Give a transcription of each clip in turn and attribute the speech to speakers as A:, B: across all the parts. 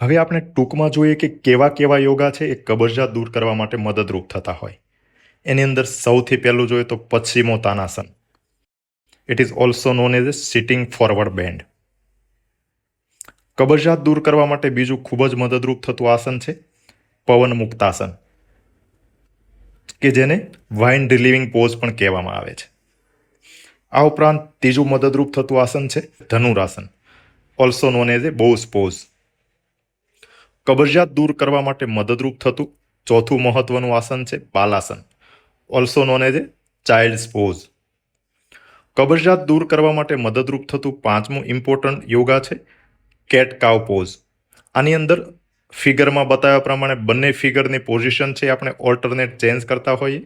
A: હવે આપણે ટૂંકમાં જોઈએ કે કેવા કેવા યોગા છે એ કબજિયાત દૂર કરવા માટે મદદરૂપ થતા હોય. એની અંદર સૌથી પહેલું જોઈએ તો Paschimottanasana. It is also known as a sitting forward bend કબજિયાત દૂર કરવા માટે બીજું ખૂબ જ મદદરૂપ થતું આસન છે પવન મુક્તાસન, કે જેને વાઇન રિલીવિંગ પોઝ પણ કહેવામાં આવે છે. આ ઉપરાંત ત્રીજું મદદરૂપ થતું આસન છે Dhanurasana also known as a bow pose કબજિયાત દૂર કરવા માટે મદદરૂપ થતું ચોથું મહત્વનું આસન છે Balasana also known as a child's pose કબજિયાત દૂર કરવા માટે મદદરૂપ થતું પાંચમું ઇમ્પોર્ટન્ટ યોગા છે કેટ કાવ પોઝ આની અંદર ફિગરમાં બતાવ્યા પ્રમાણે બંને ફિગરની પોઝિશન છે આપણે ઓલ્ટરનેટ ચેન્જ કરતા હોઈએ.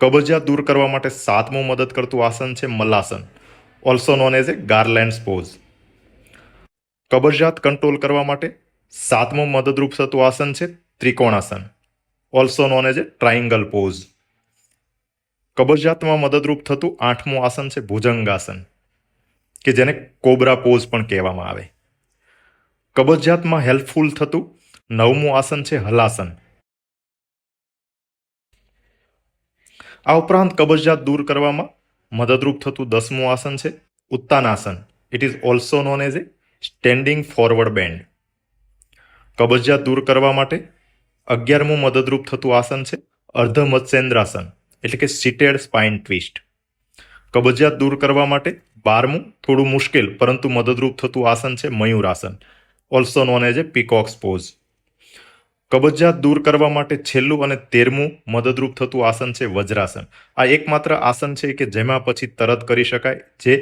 A: કબજિયાત દૂર કરવા માટે સાતમું મદદ કરતું આસન છે Malasana also known as a garland's pose કબજિયાત કંટ્રોલ કરવા માટે સાતમું મદદરૂપ થતું આસન છે Trikonasana also known as a triangle pose કબજિયાતમાં મદદરૂપ થતું આઠમું આસન છે ભુજંગાસન, કે જેને કોબરા પોઝ પણ કહેવામાં આવે. કબજિયાતમાં હેલ્પફુલ થતું નવમું આસન છે હલાસન. આ ઉપરાંત કબજિયાત દૂર કરવામાં મદદરૂપ થતું દસમું આસન છે Uttanasana. It is also known as a standing forward bend કબજિયાત દૂર કરવા માટે અગિયારમું મદદરૂપ થતું આસન છે અર્ધ મત્સ્યેન્દ્રાસન એટલે કે સિટેડ સ્પાઇન ટ્વિસ્ટ. કબજિયાત દૂર કરવા માટે બારમું થોડું મુશ્કેલ, પરંતુ મદદરૂપ થતું આસન છે, Mayurasana also known as a peacock's pose કબજિયાત દૂર કરવા માટે છેલ્લું અને તેરમું મદદરૂપ થતું આસન છે, વજ્રાસન. આ એકમાત્ર આસન છે કે જેમાં પછી તરત કરી શકાય, જે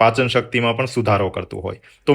A: પાચન શક્તિમાં પણ સુધારો કરતું હોય. તો